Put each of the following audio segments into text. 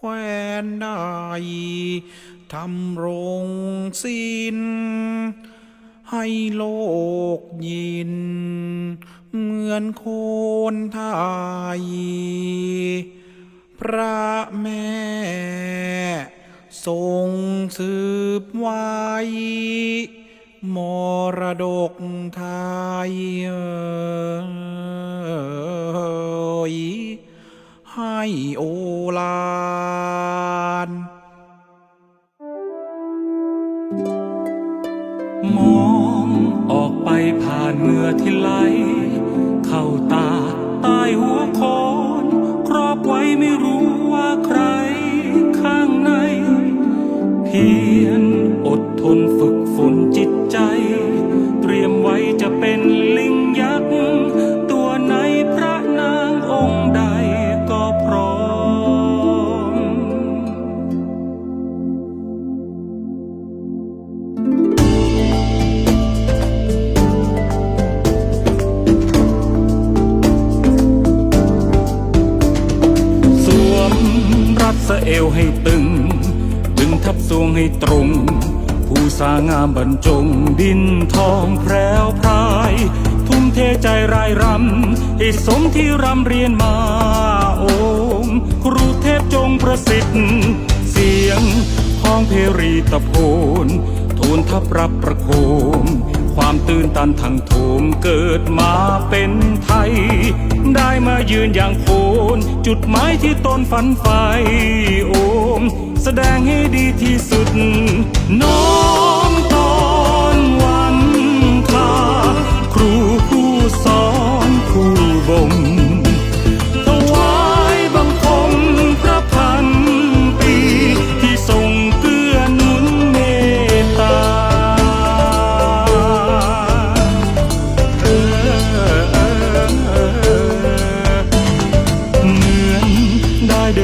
แควนได้ทำรงสินให้โลกยิน เหมือนโคนไทยพระแม่ทรงสืบไว้มรดกไทยเอ่ย ให้โอลานมองออกไปผ่านเมื่อที่ไหล เข้าตาใต้หัวโคนครอบไว้ไม่รู้ว่าใครข้างใน เพียรอดทนฝึกฝนจิตใจ เตรียมไว้จะเป็นลิง ตึง ดึงทับทรวงให้ตรง ผู้สางามบรรจงดินทองแพรวพราย ทุ่มเทใจรายรำให้สมที่รำเรียนมาอมครูเทพจงประสิทธิ์ เสียงห้องเพรีตะโพน ทูนทับรับประโคม ความตื่นตันทางโถมเกิดมาเป็นไทย ได้มายืนอย่างโคนจุดหมายที่ตนฝันใฝ่โอม แสดงให้ดีที่สุด น้อมตอนวันคาครูผู้สอน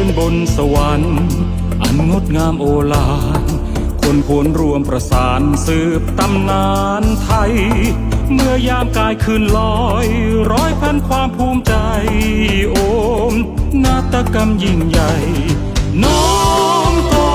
นบนสวรรค์ อันงดงามโอฬารคนควรวมประสานสืบตำนานไทย เมื่อยามกายคืนลอย ร้อยพันความภูมิใจโอม นาฏกรรมยิ่งใหญ่ น้อมตอ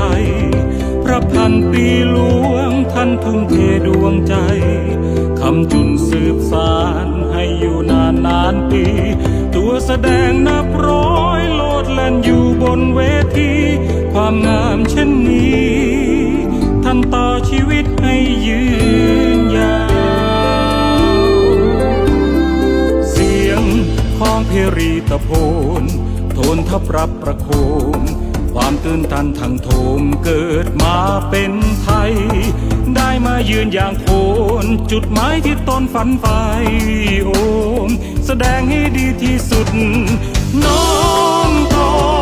ไทยพระพันปีหลวงท่านทุ่มเทดวงใจคำจุนสืบสารให้อยู่นานนานปี ตัวแสดงนับร้อยโลดแล่นอยู่บนเวที ความงามเช่นนี้ ท่านต่อชีวิตให้ยืนยาว เสียงของเพรีตะโพนโทนทับรับประโคมความ ตื่นตันทางโถมเกิดมาเป็นไทย ได้มายืนอย่างโคนจุดหมายที่ตนฝันใฝ่โอม แสดงให้ดีที่สุด น้องตอนวันทอน